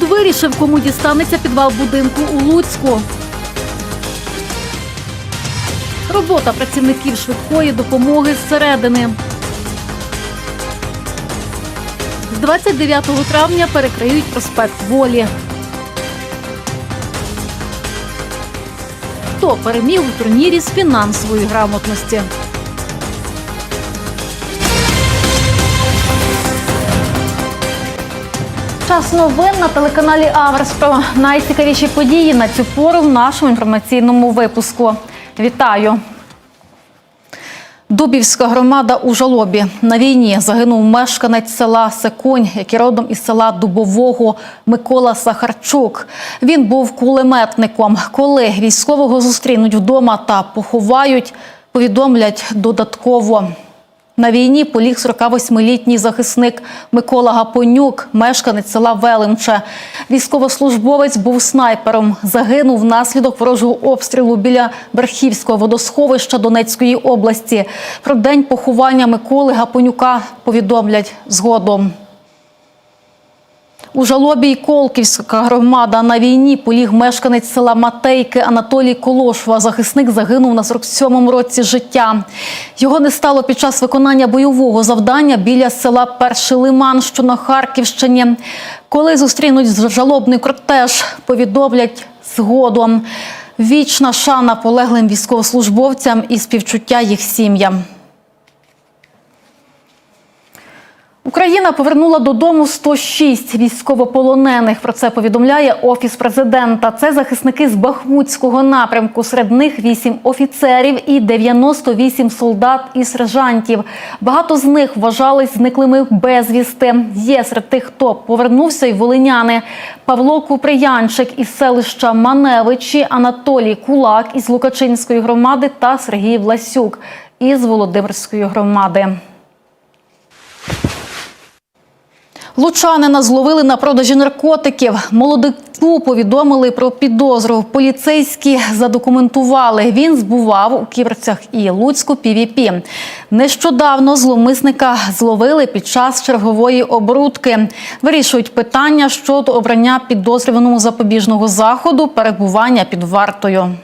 Суд вирішив, кому дістанеться підвал будинку у Луцьку. Робота працівників швидкої допомоги зсередини. З 29 травня перекриють проспект Волі. Хто переміг у турнірі з фінансової грамотності? Час новин на телеканалі Аверс про найцікавіші події на цю пору в нашому інформаційному випуску. Вітаю! Дубівська громада у жалобі на війні загинув мешканець села Секунь, який родом із села Дубового Микола Сахарчук. Він був кулеметником. Коли військового зустрінуть вдома та поховають, повідомлять додатково. На війні поліг 48-літній захисник Микола Гапонюк, мешканець села Велимче. Військовослужбовець був снайпером. Загинув внаслідок ворожого обстрілу біля Верхівського водосховища Донецької області. Про день поховання Миколи Гапонюка повідомлять згодом. У жалобі Колківська громада на війні поліг мешканець села Матейки Анатолій Колошва. Захисник загинув на 47-му році життя. Його не стало під час виконання бойового завдання біля села Перший Лиман, що на Харківщині. Коли зустрінуть жалобний кортеж, повідомлять згодом. Вічна шана полеглим військовослужбовцям і співчуття їх сім'ям. Україна повернула додому 106 військовополонених. Про це повідомляє офіс президента. Це захисники з Бахмутського напрямку. Серед них 8 офіцерів і 98 солдат і сержантів. Багато з них вважались зниклими безвісти. Є серед тих, хто повернувся, й волиняни. Павло Куприянчик із селища Маневичі, Анатолій Кулак із Лукачинської громади та Сергій Власюк із Володимирської громади. Лучанина зловили на продажі наркотиків. Молодику повідомили про підозру. Поліцейські задокументували. Він збував у ківерцях і Луцьку ПВП. Нещодавно зловмисника зловили під час чергової оборудки. Вирішують питання щодо обрання підозрюваному запобіжного заходу перебування під вартою.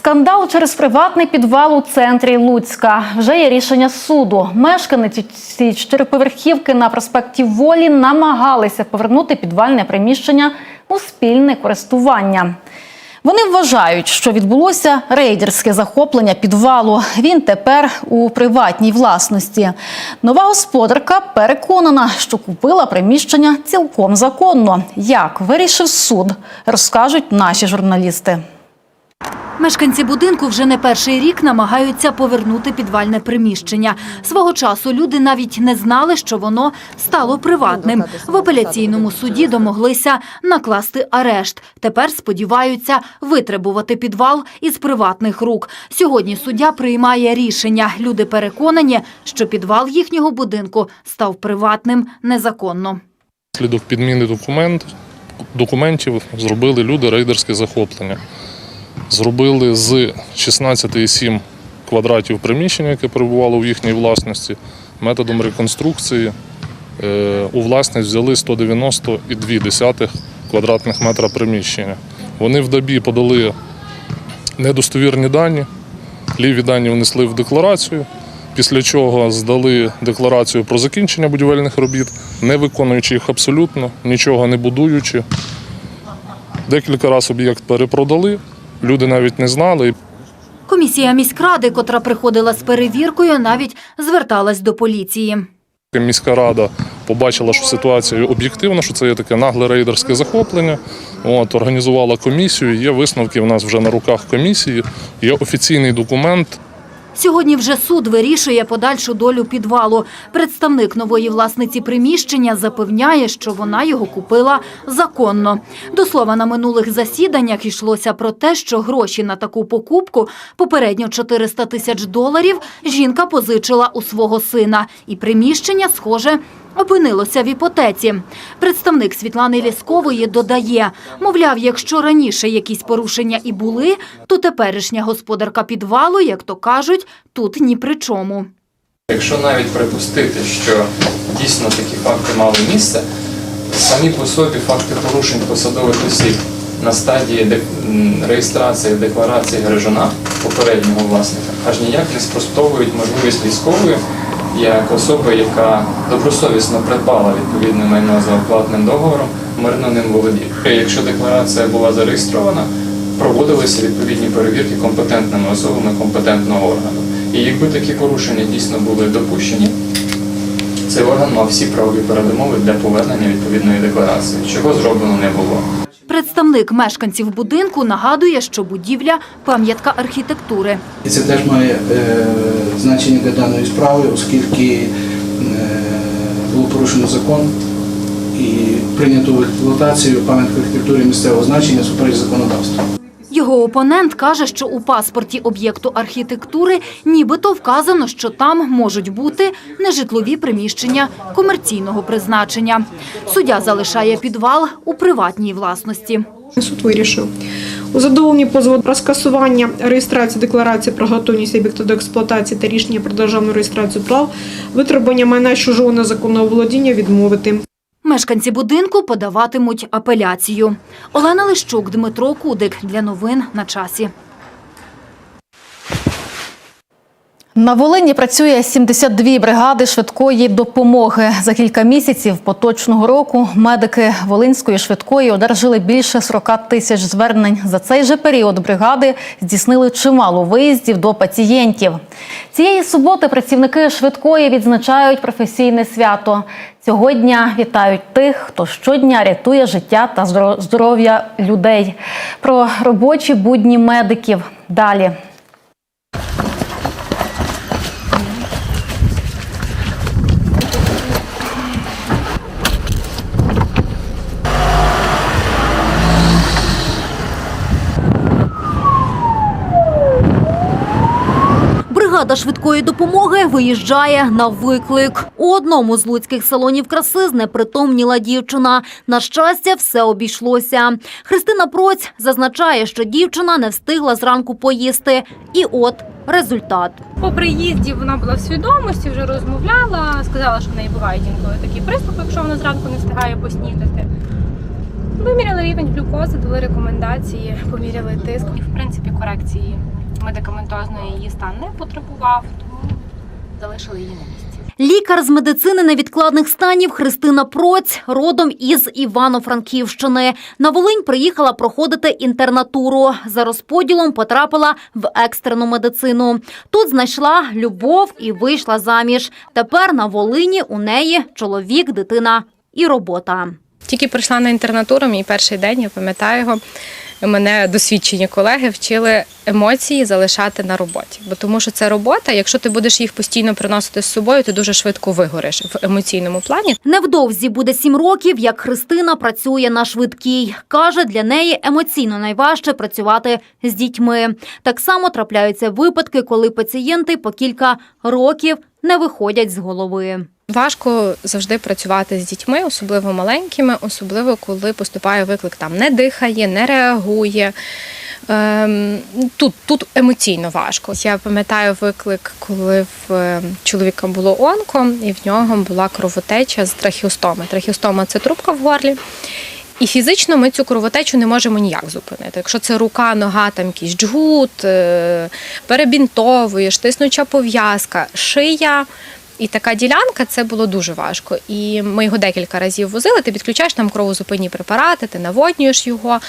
Скандал через приватний підвал у центрі Луцька. Вже є рішення суду. Мешканці цієї чотириповерхівки на проспекті Волі намагалися повернути підвальне приміщення у спільне користування. Вони вважають, що відбулося рейдерське захоплення підвалу. Він тепер у приватній власності. Нова господарка переконана, що купила приміщення цілком законно. Як вирішив суд, розкажуть наші журналісти. Мешканці будинку вже не перший рік намагаються повернути підвальне приміщення. Свого часу люди навіть не знали, що воно стало приватним. В апеляційному суді домоглися накласти арешт. Тепер сподіваються витребувати підвал із приватних рук. Сьогодні суддя приймає рішення. Люди переконані, що підвал їхнього будинку став приватним незаконно. Слідок підміни документ, документів зробили люди рейдерське захоплення. Зробили з 16,7 квадратів приміщення, яке перебувало в їхній власності, методом реконструкції е, у власність взяли 190,2 квадратних метра приміщення. Вони в добі подали недостовірні дані, ліві дані внесли в декларацію, після чого здали декларацію про закінчення будівельних робіт, не виконуючи їх абсолютно, нічого не будуючи. Декілька разів об'єкт перепродали, люди навіть не знали. Комісія міськради, котра приходила з перевіркою, навіть зверталась до поліції. Міська рада побачила, що ситуація об'єктивна, що це є таке нагле рейдерське захоплення. От, організувала комісію. Є висновки в нас вже на руках комісії. Є офіційний документ Сьогодні вже суд вирішує подальшу долю підвалу. Представник нової власниці приміщення запевняє, що вона його купила законно. До слова, на минулих засіданнях йшлося про те, що гроші на таку покупку, попередньо 400 тисяч доларів, жінка позичила у свого сина. І приміщення, схоже, опинилося в іпотеці. Представник Світлани Ліскової додає, мовляв, якщо раніше якісь порушення і були, то теперішня господарка підвалу, як то кажуть, тут ні при чому. Якщо навіть припустити, що дійсно такі факти мали місце, Самі по собі факти порушень посадових осіб на стадії реєстрації декларації граждана попереднього власника аж ніяк не спростовують можливість військової як особи, яка добросовісно придбала відповідне майно за оплатним договором, мирно ним володіє. Якщо декларація була зареєстрована, проводилися відповідні перевірки компетентними особами компетентного органу. І якби такі порушення дійсно були допущені, цей орган мав всі правові передумови для повернення відповідної декларації, чого зроблено не було. Представник мешканців будинку нагадує, що будівля пам'ятка архітектури. Це теж має е, значення для даної справи, оскільки е, було порушено закон і прийнято в експлуатацію пам'ятку архітектури місцевого значення супереч законодавству. Його опонент каже, що у паспорті об'єкту архітектури нібито вказано, що там можуть бути нежитлові приміщення комерційного призначення. Суддя залишає підвал у приватній власності. Суд вирішив у задоволенні позову про скасування реєстрації декларації про готовність об'єкту до експлуатації та рішення про державну реєстрацію прав, витребування майна чужого незаконного володіння відмовити. Мешканці будинку подаватимуть апеляцію. Олена Лищук, Дмитро Кудик. Для новин на часі. На Волині працює 72 бригади швидкої допомоги. За кілька місяців поточного року медики Волинської швидкої одержали більше 40 тисяч звернень. За цей же період бригади здійснили чимало виїздів до пацієнтів. Цієї суботи працівники швидкої відзначають професійне свято. Цього дня вітають тих, хто щодня рятує життя та здоров'я людей. Про робочі будні медиків далі. Бригада швидкої допомоги виїжджає на виклик. У одному з луцьких салонів краси знепритомніла дівчина. На щастя, все обійшлося. Христина Проць зазначає, що дівчина не встигла зранку поїсти. І от результат. По приїзді вона була в свідомості, вже розмовляла, сказала, що в неї бувають інколи такі приступи, якщо вона зранку не встигає поснідати. Виміряли рівень глюкози, дали рекомендації, поміряли тиск. І, в принципі, корекції медикаментозної її стан не потребував, тому залишили її на місці. Лікар з медицини невідкладних станів Христина Проць родом із Івано-Франківщини. На Волинь приїхала проходити інтернатуру. За розподілом потрапила в екстрену медицину. Тут знайшла любов і вийшла заміж. Тепер на Волині у неї чоловік, дитина і робота. Тільки прийшла на інтернатуру, мій перший день, я пам'ятаю його. Мене досвідчені колеги вчили емоції залишати на роботі. Бо тому що це робота. Якщо ти будеш їх постійно приносити з собою, ти дуже швидко вигориш в емоційному плані. Невдовзі буде сім років, як Христина працює на швидкій. Каже, для неї емоційно найважче працювати з дітьми. Так само трапляються випадки, коли пацієнти по кілька років не виходять з голови. Важко завжди працювати з дітьми, особливо маленькими, особливо коли поступає виклик, там не дихає, не реагує. Ем, Тут, тут емоційно важко. Я пам'ятаю виклик, коли в е, чоловіка було онко, і в нього була кровотеча з трахіостоми. Трахіостома це трубка в горлі. І фізично ми цю кровотечу не можемо ніяк зупинити. Якщо це рука, нога, там якийсь джгут, е, перебінтовуєш, тиснуча пов'язка, шия. І така ділянка це було дуже важко. І ми його декілька разів возили. Ти підключаєш там кровозупинні препарати, ти наводнюєш його,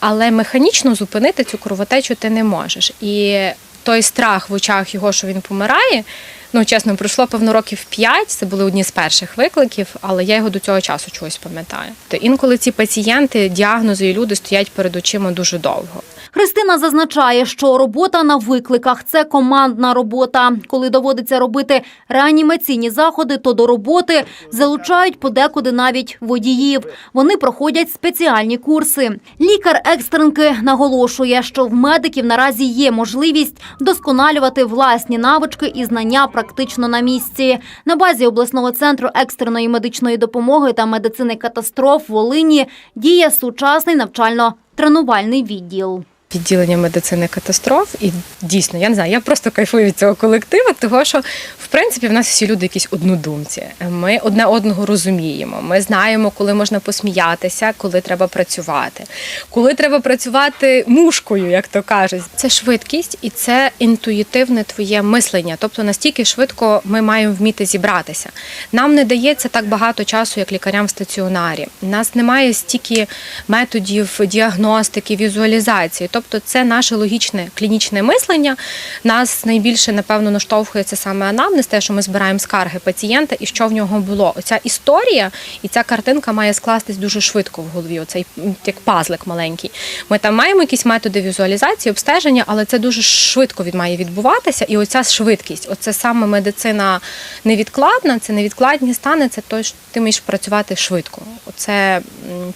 але механічно зупинити цю кровотечу ти не можеш. І той страх в очах його, що він помирає. Ну, чесно, пройшло певно років п'ять. Це були одні з перших викликів, але я його до цього часу чогось пам'ятаю. То інколи ці пацієнти, діагнози і люди стоять перед очима дуже довго. Христина зазначає, що робота на викликах це командна робота. Коли доводиться робити реанімаційні заходи, то до роботи залучають подекуди навіть водіїв. Вони проходять спеціальні курси. Лікар екстренки наголошує, що в медиків наразі є можливість досконалювати власні навички і знання практично на місці. На базі обласного центру екстреної медичної допомоги та медицини катастроф в Волині діє сучасний навчально-тренувальний відділ. Відділення медицини катастроф. І дійсно, я не знаю, я просто кайфую від цього колективу, тому що в принципі в нас всі люди якісь однодумці. Ми одне одного розуміємо. Ми знаємо, коли можна посміятися, коли треба працювати, коли треба працювати мушкою, як то кажуть. Це швидкість і це інтуїтивне твоє мислення. Тобто настільки швидко ми маємо вміти зібратися. Нам не дається так багато часу, як лікарям в стаціонарі. У нас немає стільки методів діагностики, візуалізації. Тобто, це наше логічне клінічне мислення. Нас найбільше напевно наштовхує це саме анамнез, те, що ми збираємо скарги пацієнта і що в нього було. Оця історія і ця картинка має скластись дуже швидко в голові. Оцей як пазлик маленький. Ми там маємо якісь методи візуалізації, обстеження, але це дуже швидко від має відбуватися. І оця швидкість, оце саме медицина невідкладна, це невідкладні стани, це то, що ти маєш працювати швидко. Оце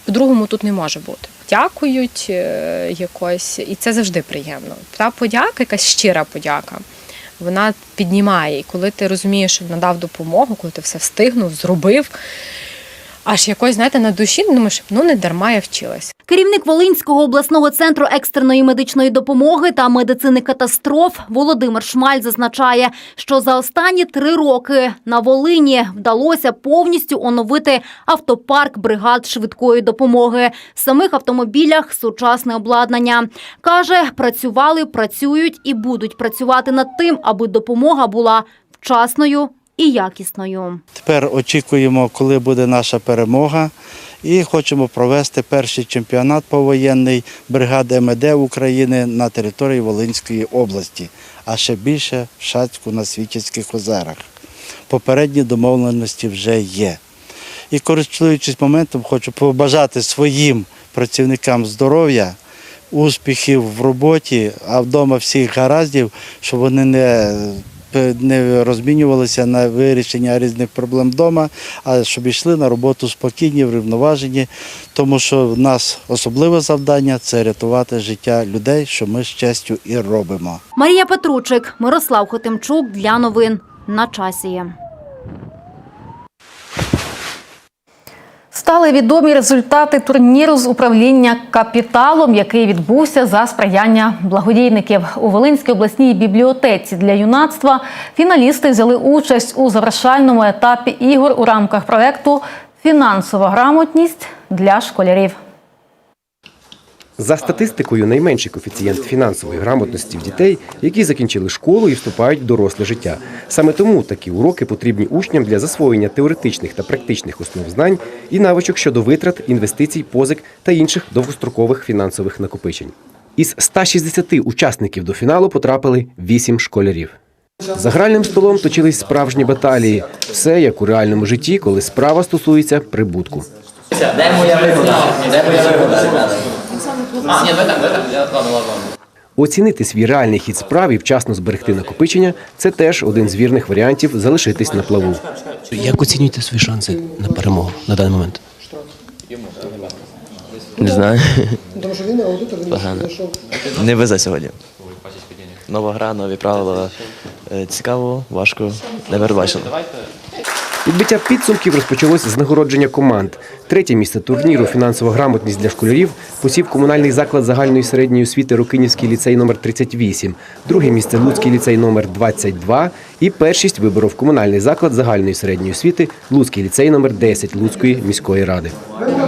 по-другому тут не може бути. Дякують е, якось, і це завжди приємно. Та подяка, якась щира подяка. Вона піднімає, і коли ти розумієш, що надав допомогу, коли ти все встигнув, зробив, аж якось, знаєте, на душі думаєш, ну не дарма я вчилась. Керівник Волинського обласного центру екстреної медичної допомоги та медицини катастроф Володимир Шмаль зазначає, що за останні три роки на Волині вдалося повністю оновити автопарк бригад швидкої допомоги. В самих автомобілях сучасне обладнання. Каже, працювали, працюють і будуть працювати над тим, аби допомога була вчасною і якісною. Тепер очікуємо, коли буде наша перемога, і хочемо провести перший чемпіонат повоєнний бригади МД України на території Волинської області, а ще більше в Шацьку на Світязьких озерах. Попередні домовленості вже є. І користуючись моментом, хочу побажати своїм працівникам здоров'я, успіхів в роботі, а вдома всіх гараздів, щоб вони не, не розмінювалися на вирішення різних проблем вдома, а щоб йшли на роботу спокійні, врівноважені, тому що в нас особливе завдання це рятувати життя людей, що ми з честю і робимо. Марія Петручик, Мирослав Хотимчук для новин на часі. Стали відомі результати турніру з управління капіталом, який відбувся за сприяння благодійників у Волинській обласній бібліотеці для юнацтва. Фіналісти взяли участь у завершальному етапі ігор у рамках проекту Фінансова грамотність для школярів. За статистикою, найменший коефіцієнт фінансової грамотності в дітей, які закінчили школу і вступають в доросле життя. Саме тому такі уроки потрібні учням для засвоєння теоретичних та практичних основ знань і навичок щодо витрат, інвестицій, позик та інших довгострокових фінансових накопичень. Із 160 учасників до фіналу потрапили 8 школярів. За гральним столом точились справжні баталії. Все як у реальному житті, коли справа стосується прибутку. Де моя вигода? Де моя вигода? А, ні, ви там, ви там. Я- Ладно, ладно. Оцінити свій реальний хід справ і вчасно зберегти накопичення це теж один з вірних варіантів залишитись на плаву. Як оцінюєте свої шанси на перемогу на даний момент? Не знаю. Погано. Не везе сьогодні. Нова гра, нові правила. Е, Цікаво, важко, не передбачено. Підбиття підсумків розпочалось з нагородження команд. Третє місце турніру Фінансова грамотність для школярів посів комунальний заклад загальної середньої освіти Рокинівський ліцей номер 38 Друге місце Луцький ліцей номер 22 І першість виборов комунальний заклад загальної середньої освіти Луцький ліцей номер 10 Луцької міської ради.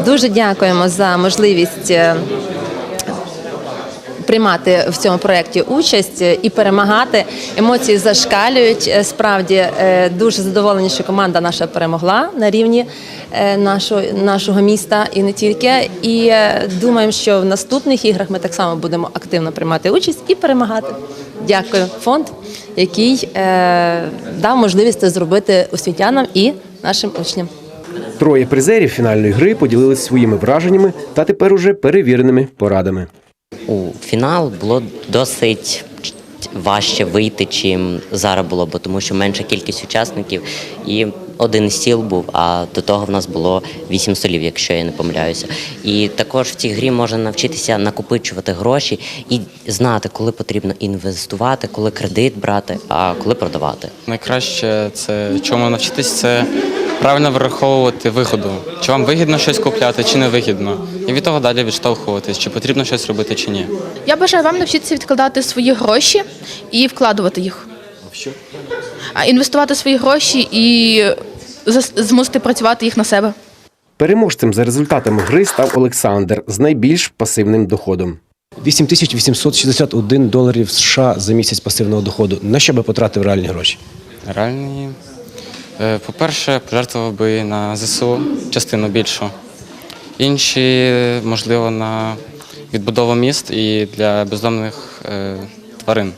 Дуже дякуємо за можливість е, приймати в цьому проєкті участь е, і перемагати. Емоції зашкалюють. Е, Справді е, дуже задоволені, що команда наша перемогла на рівні нашого, нашого міста і не тільки. І думаємо, що в наступних іграх ми так само будемо активно приймати участь і перемагати. Дякую, фонд, який дав можливість це зробити освітянам і нашим учням. Троє призерів фінальної гри поділились своїми враженнями та тепер уже перевіреними порадами. У фінал було досить важче вийти, чим зараз було, бо тому що менша кількість учасників і один стіл був, а до того в нас було вісім столів, якщо я не помиляюся. І також в цій грі можна навчитися накопичувати гроші і знати, коли потрібно інвестувати, коли кредит брати, а коли продавати. Найкраще це чому навчитись, це правильно враховувати вигоду. Чи вам вигідно щось купляти, чи не вигідно. І від того далі відштовхуватись, чи потрібно щось робити, чи ні. Я бажаю вам навчитися відкладати свої гроші і вкладувати їх. В що? А інвестувати свої гроші і зас- змусити працювати їх на себе. Переможцем за результатами гри став Олександр з найбільш пасивним доходом. 8861 доларів США за місяць пасивного доходу. На що би потратив реальні гроші? Реальні. Е, По-перше, пожертвував би на ЗСУ частину більшу. Інші, можливо, на відбудову міст і для бездомних е, тварин.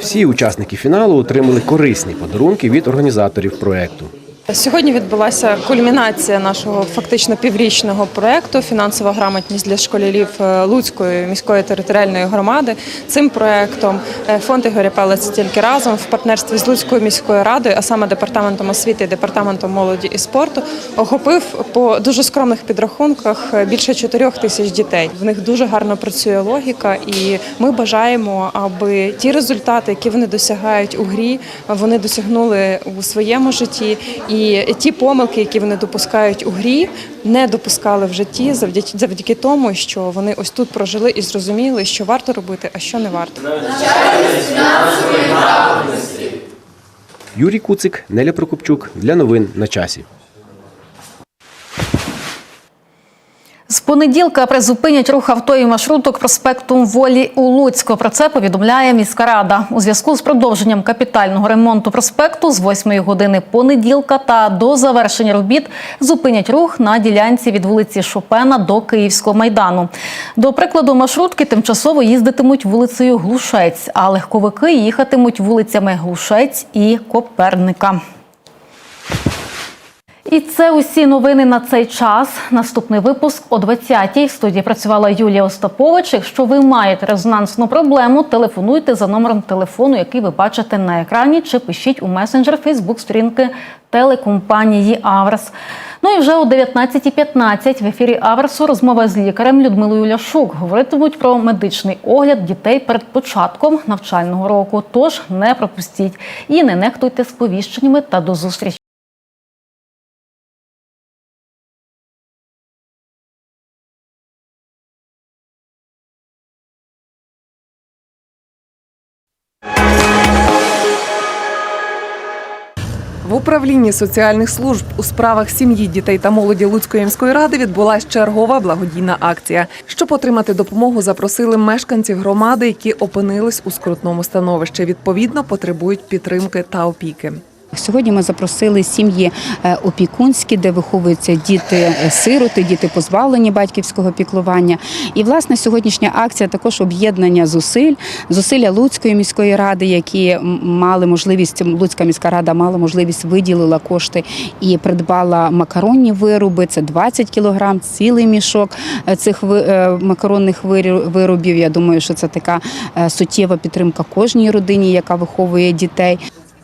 Всі учасники фіналу отримали корисні подарунки від організаторів проекту. Сьогодні відбулася кульмінація нашого фактично піврічного проекту Фінансова грамотність для школярів е, Луцької міської територіальної громади. Цим проектом е, фонд Ігоря Пелець тільки разом в партнерстві з Луцькою міською радою, а саме департаментом освіти і департаментом молоді і спорту, охопив по дуже скромних підрахунках е, більше 4 тисяч дітей. В них дуже гарно працює логіка, і ми бажаємо, аби ті результати, які вони досягають у грі, вони досягнули у своєму житті. І ті помилки, які вони допускають у грі, не допускали в житті завдяки завдяки тому, що вони ось тут прожили і зрозуміли, що варто робити, а що не варто. Юрій Куцик, Неля Прокопчук для новин на часі. З понеділка призупинять рух авто і маршруток проспектом Волі у Луцьку. Про це повідомляє міська рада. У зв'язку з продовженням капітального ремонту проспекту з 8 години понеділка та до завершення робіт зупинять рух на ділянці від вулиці Шопена до Київського майдану. До прикладу, маршрутки тимчасово їздитимуть вулицею Глушець, а легковики їхатимуть вулицями Глушець і Коперника. І це усі новини на цей час. Наступний випуск о 20-й. В студії працювала Юлія Остапович. Якщо ви маєте резонансну проблему, телефонуйте за номером телефону, який ви бачите на екрані, чи пишіть у месенджер Фейсбук сторінки телекомпанії Аврес. Ну і вже о 19.15 в ефірі Аверсу розмова з лікарем Людмилою Ляшук. Говоритимуть про медичний огляд дітей перед початком навчального року. Тож не пропустіть і не нехтуйте сповіщеннями та до зустрічі. Управлінні соціальних служб у справах сім'ї, дітей та молоді Луцької міської ради відбулася чергова благодійна акція. Щоб отримати допомогу, запросили мешканців громади, які опинились у скрутному становищі. Відповідно, потребують підтримки та опіки. Сьогодні ми запросили сім'ї е, опікунські, де виховуються діти-сироти, діти позбавлені батьківського піклування. І власне сьогоднішня акція також об'єднання зусиль, зусилля Луцької міської ради, які мали можливість, Луцька міська рада мала можливість виділила кошти і придбала макаронні вироби. Це 20 кілограм, цілий мішок е, цих е, макаронних виробів. Я думаю, що це така е, суттєва підтримка кожній родині, яка виховує дітей.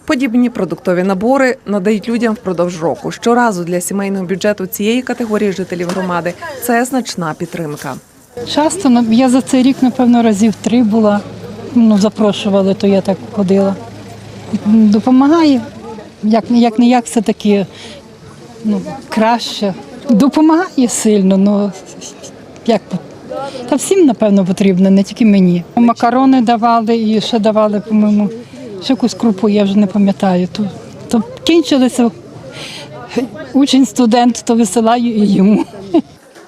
Подібні продуктові набори надають людям впродовж року. Щоразу для сімейного бюджету цієї категорії жителів громади це значна підтримка. Часто ну, я за цей рік, напевно, разів три була. Ну, запрошували, то я так ходила. Допомагає. Як, не як, все таки ну, краще. Допомагає сильно, ну як та всім, напевно, потрібно, не тільки мені. Макарони давали і ще давали, по-моєму, ще якусь крупу, я вже не пам'ятаю. То, то кінчилися учень, студент, то висилаю і йому.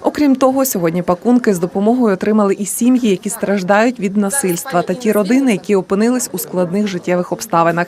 Окрім того, сьогодні пакунки з допомогою отримали і сім'ї, які страждають від насильства, та ті родини, які опинились у складних життєвих обставинах.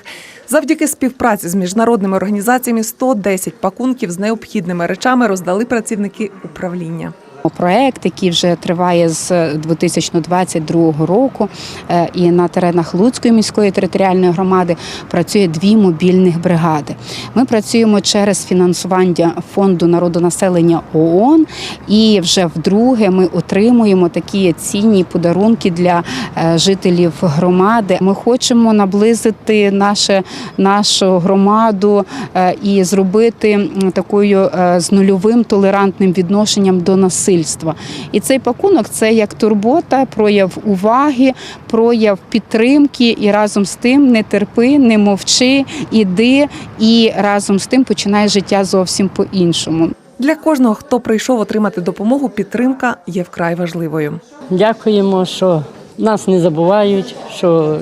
Завдяки співпраці з міжнародними організаціями 110 пакунків з необхідними речами роздали працівники управління. Проект, який вже триває з 2022 року, е, і на теренах Луцької міської територіальної громади працює дві мобільних бригади. Ми працюємо через фінансування фонду народонаселення ООН, і вже вдруге ми отримуємо такі цінні подарунки для е, жителів громади. Ми хочемо наблизити наше, нашу громаду е, і зробити такою з нульовим толерантним відношенням до насильства. Насильства. І цей пакунок це як турбота, прояв уваги, прояв підтримки, і разом з тим не терпи, не мовчи, іди, і разом з тим починає життя зовсім по-іншому. Для кожного, хто прийшов отримати допомогу, підтримка є вкрай важливою. Дякуємо, що нас не забувають, що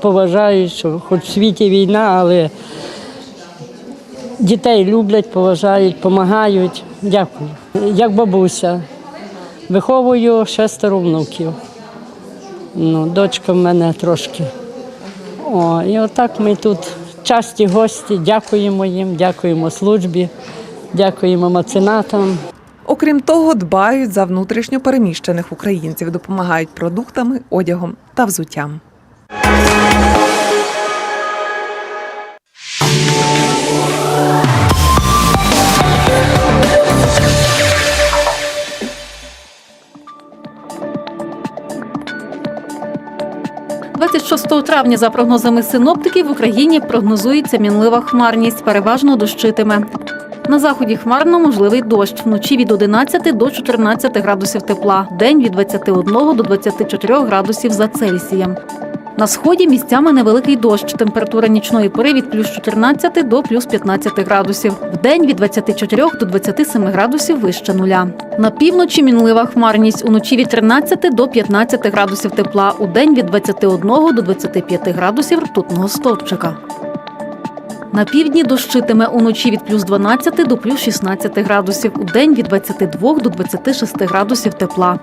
поважають, що хоч в світі війна, але дітей люблять, поважають, допомагають. Дякую. Як бабуся. Виховую шестеро внуків. Ну, дочка в мене трошки. О, і отак ми тут часті гості. Дякуємо їм, дякуємо службі, дякуємо меценатам. Окрім того, дбають за внутрішньо переміщених українців, допомагають продуктами, одягом та взуттям. – 26 травня, за прогнозами синоптиків, в Україні прогнозується мінлива хмарність, переважно дощитиме. На заході хмарно можливий дощ. Вночі від 11 до 14 градусів тепла. День від 21 до 24 градусів за Цельсієм. На сході місцями невеликий дощ. Температура нічної пори від плюс 14 до плюс 15 градусів. Вдень від 24 до 27 градусів вище нуля. На півночі мінлива хмарність. Уночі від 13 до 15 градусів тепла. У день від 21 до 25 градусів ртутного стовпчика. На півдні дощитиме уночі від плюс 12 до плюс 16 градусів, у день від 22 до 26 градусів тепла.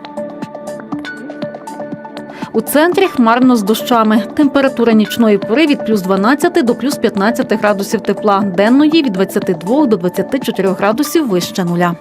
У центрі хмарно з дощами. Температура нічної пори від плюс 12 до плюс 15 градусів тепла, денної від 22 до 24 градусів вище нуля.